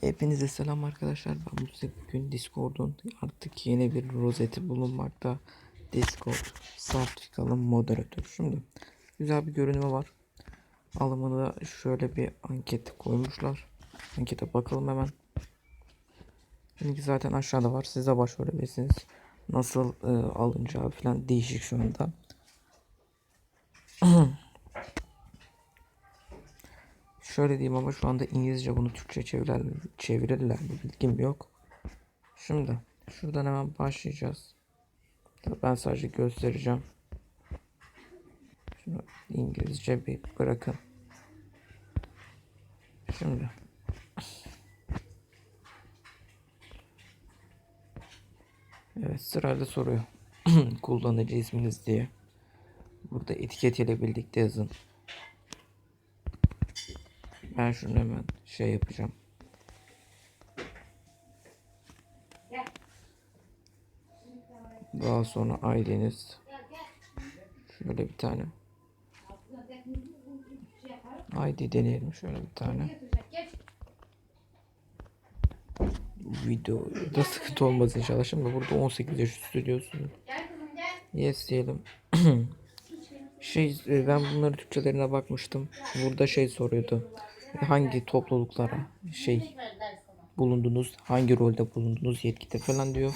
Hepinize selam arkadaşlar. Ben size bugün Discord'un artık yeni bir rozeti bulunmakta. Discord sertifikalı moderatör. Şimdi güzel bir görünümü var. Alımını şöyle bir anket koymuşlar. Ankete bakalım hemen. Linki zaten aşağıda var. Size başvurabilirsiniz. Nasıl e, alınacağı falan değişik şu anda. Şöyle diyeyim ama şu anda İngilizce bunu Türkçe çevirirler, çevirirler mi bilgim yok. Şimdi şuradan hemen başlayacağız. Ben sadece göstereceğim. Şunu İngilizce bir bırakın. Şimdi Evet sırayla soruyor. Kullanıcı isminiz diye. Burada etiket ile birlikte yazın. Ben şunu hemen şey yapacağım. Daha sonra aileniz şöyle bir tane ID deneyelim şöyle bir tane. Videoda sıkıntı olmaz inşallah. Şimdi burada 18 yaş üstü diyorsunuz. Yes diyelim. şey e, ben bunları Türkçelerine bakmıştım. Burada şey soruyordu. Hangi topluluklara şey bulundunuz, hangi rolde bulundunuz yetkide falan diyor.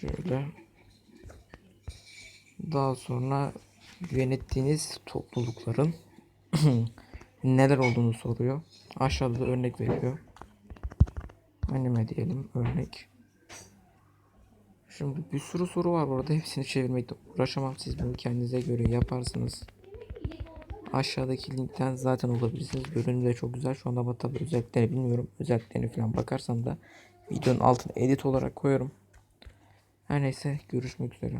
Şöyle. Daha sonra yönettiğiniz toplulukların neler olduğunu soruyor. Aşağıda da örnek veriyor. Anime diyelim örnek. Şimdi bir sürü soru var burada. Hepsini çevirmekte uğraşamam. Siz bunu kendinize göre yaparsınız. Aşağıdaki linkten zaten olabilirsiniz. Görünüm de çok güzel. Şu anda ama tabii özelliklerini bilmiyorum. Özelliklerini falan bakarsam da videonun altına edit olarak koyarım. Her neyse görüşmek üzere.